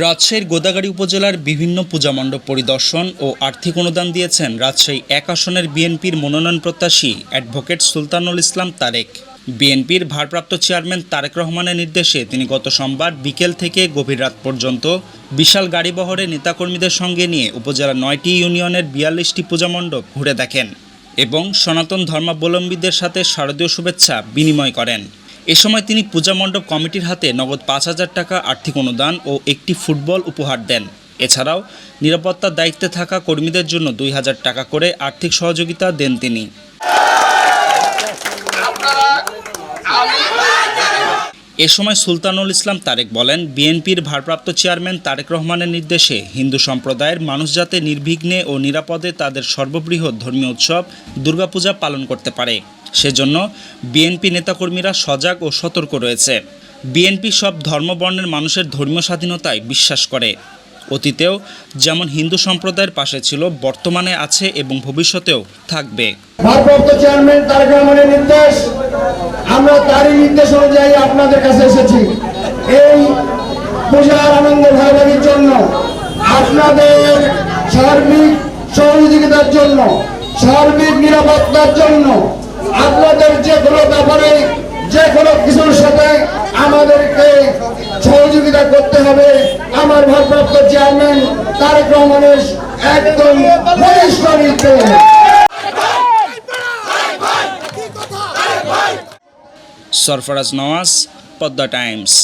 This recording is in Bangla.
রাজশাহীর গোদাগাড়ী উপজেলার বিভিন্ন পূজা মণ্ডপ পরিদর্শন ও আর্থিক অনুদান দিয়েছেন রাজশাহী এক আসনের বিএনপির মনোনয়ন প্রত্যাশী অ্যাডভোকেট সুলতানুল ইসলাম তারেক। বিএনপির ভারপ্রাপ্ত চেয়ারম্যান তারেক রহমানের নির্দেশে তিনি গত সোমবার বিকেল থেকে গভীর রাত পর্যন্ত বিশাল গাড়িবহরে নেতাকর্মীদের সঙ্গে নিয়ে উপজেলার নয়টি ইউনিয়নের বিয়াল্লিশটি পূজা মণ্ডপ ঘুরে দেখেন এবং সনাতন ধর্মাবলম্বীদের সাথে শারদীয় শুভেচ্ছা বিনিময় করেন। এ সময় তিনি পূজা মণ্ডপ কমিটির হাতে নগদ পাঁচ হাজার টাকা আর্থিক অনুদান ও একটি ফুটবল উপহার দেন। এছাড়াও নিরাপত্তার দায়িত্বে থাকা কর্মীদের জন্য দুই হাজার টাকা করে আর্থিক সহযোগিতা দেন তিনি। এ সময় সুলতানুল ইসলাম তারেক বলেন, বিএনপির ভারপ্রাপ্ত চেয়ারম্যান তারেক রহমানের নির্দেশে হিন্দু সম্প্রদায়ের মানুষ যাতে নির্বিঘ্নে ও নিরাপদে তাদের সর্ববৃহৎ ধর্মীয় উৎসব দুর্গাপূজা পালন করতে পারে। সেজন্য বিএনপি নেতাকর্মীরা সজাগ ও সতর্ক রয়েছে। বিএনপি সব ধর্মবর্ণের মানুষের ধর্মীয় স্বাধীনতায় বিশ্বাস করে। অতীতেও যেমন হিন্দু সম্প্রদায়ের পাশে ছিল, বর্তমানে আছে এবং ভবিষ্যতেও থাকবে। নির্দেশ, আমরা তারই নির্দেশ অনুযায়ী আপনাদের কাছে এসেছি। এই জন্য, আপনাদের সার্বিক সহযোগিতার জন্য, সার্বিক নিরাপত্তার জন্য আপনাদের যে কোনো ব্যাপারে, যে কোনো কিছুর সাথে আমাদেরকে সহযোগিতা করতে হবে। আমার ভারপ্রাপ্ত চেয়ারম্যান তারেক রহমানের একদম পরিষ্কার সরফরাজ নওয়াজ, পদ্মা টাইমস।